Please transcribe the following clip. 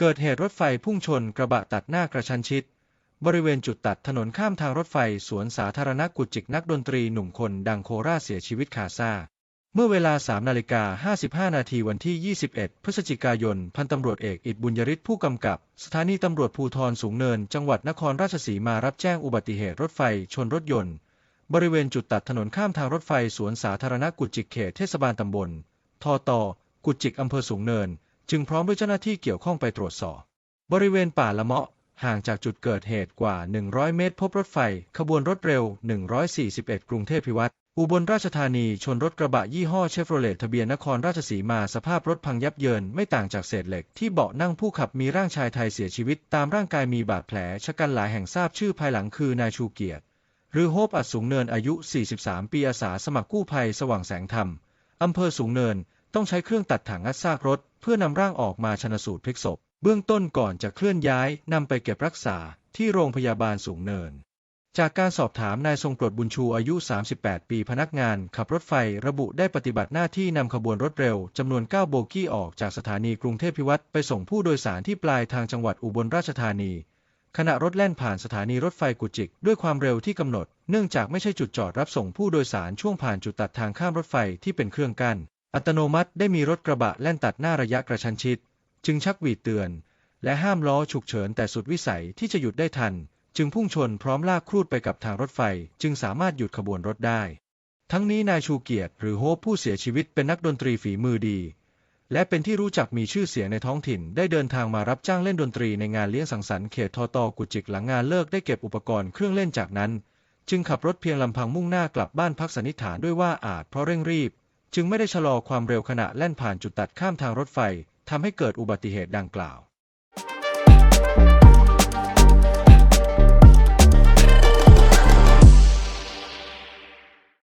เกิดเหตุรถไฟพุ่งชนกระบะตัดหน้ากระชันชิด บริเวณจุดตัดถนนข้ามทางรถไฟสวนสาธารณะกุจิกนักดนตรีหนุ่มคนดังโคราชเสียชีวิตคาซาเมื่อเวลา 3 นาฬิกา 55 นาทีวันที่ 21 พฤศจิกายน พันตำรวจเอกอิดบุญยริศผู้กำกับ สถานีตำรวจภูธรสูงเนิน จังหวัดนครราชสีมารับแจ้งอุบัติเหตุรถไฟชนรถยนต์ บริเวณจุดตัดถนนข้ามทางรถไฟสวนสาธารณะกุจิกเขตเทศบาลตำบล ทอตอกุจิกอำเภอสูงเนิน จึงพร้อมด้วยเจ้าหน้าที่เกี่ยวข้องไปตรวจสอบ บริเวณป่าละเมาะห่างจากจุดเกิดเหตุกว่า 100 เมตร พบรถไฟ ขบวนรถเร็ว 141 กรุงเทพพิวัตรอุบลราชธานีชนรถกระบะยี่ห้อเชฟโรเลตทะเบียนนครราชสีมาสภาพรถพังยับเยินไม่ต่างจากเศษเหล็กที่เบาะนั่งผู้ขับมีร่างชายไทยเสียชีวิต ตามร่างกายมีบาดแผลชะกันหลายแห่งทราบชื่อภายหลังคือนายชูเกียรติ หรือโฮปอัดสูงเนินอายุ 43 ปีอาสาสมัครกู้ภัยสว่างแสงธรรมอำเภอสูงเนิน ต้องใช้เครื่องตัดถังงัดซากรถ เพื่อนำร่างออกมาชนสูตรพลิกศพ เบื้องต้นก่อนจะเคลื่อนย้ายนำไปเก็บรักษาที่โรงพยาบาลสูงเนิน จากการสอบถามนายทรงกรดบุญชูอายุ 38 ปีพนักงานขับรถไฟระบุได้ปฏิบัติหน้าที่นำขบวนรถเร็วจำนวน 9 โบกี้ออกจากสถานีกรุงเทพพิวัตรไปส่งผู้โดยสารที่ปลายทางจังหวัดอุบลราชธานีขณะรถแล่นผ่านสถานีรถไฟกุจิก ด้วยความเร็วที่กำหนด เนื่องจากไม่ใช่จุดจอดรับส่งผู้โดยสารช่วงผ่านจุดตัดทางข้ามรถไฟที่เป็นเครื่องกั้น อัตโนมัติได้มีรถกระบะแล่นตัดหน้าระยะกระชันชิด จึงชักหวีดเตือน และห้ามล้อฉุกเฉินแต่สุดวิสัยที่จะหยุดได้ทัน จึงพุ่งชนพร้อมลากครูดไปกับทางรถไฟ จึงสามารถหยุดขบวนรถได้ ทั้งนี้นายชูเกียรติหรือโฮปผู้เสียชีวิตเป็นนักดนตรีฝีมือดี และเป็นที่รู้จักมีชื่อเสียงในท้องถิ่น ได้เดินทางมารับจ้างเล่นดนตรีในงานเลี้ยงสังสรรค์เขตทอตอกุจิกหลังงานเลิกได้เก็บอุปกรณ์เครื่องเล่นจากนั้น จึงขับรถเพียงลำพังมุ่งหน้ากลับบ้านพักสันนิษฐานด้วยว่าอาจเพราะเร่งรีบ จึงไม่ได้ชะลอความเร็วขณะแล่นผ่านจุดตัดข้ามทางรถไฟทำให้เกิดอุบัติเหตุดังกล่าว